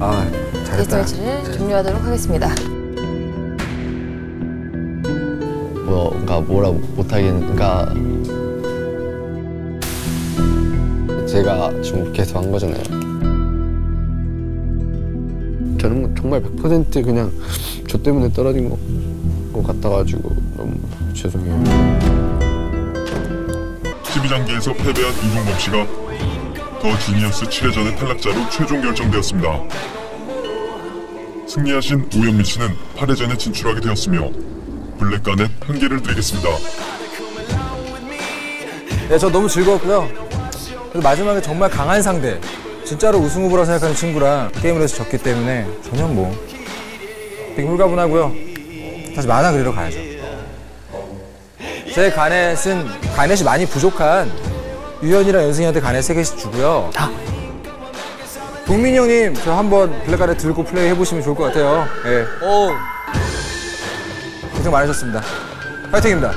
아 잘했다. 매치를 종료하도록 하겠습니다. 뭐가 뭐라 못하겠는 그러니까 제가 지금 계속 한 거잖아요. 저는 정말 100% 그냥 저 때문에 떨어진 것, 것 같아가지고 너무 죄송해요. 12장기에서 패배한 이종범 씨가 더 주니어스 7회전의 탈락자로 최종 결정되었습니다. 승리하신 우현민 씨는 8회전에 진출하게 되었으며 블랙가넷 한 개를 드리겠습니다. 네, 저 너무 즐거웠고요. 그리고 마지막에 정말 강한 상대, 진짜로 우승 후보라 생각하는 친구랑 게임을 해서 졌기 때문에 전혀 뭐 되게 홀가분하고요. 다시 만화 그리러 가야죠. 제 가넷은 가넷이 많이 부족한 유현이랑 연승이한테 가넷 세 개씩 주고요. 동민이 형님 저 한번 블랙가넷 들고 플레이 해보시면 좋을 것 같아요. 예. 고생 많으셨습니다. 파이팅입니다.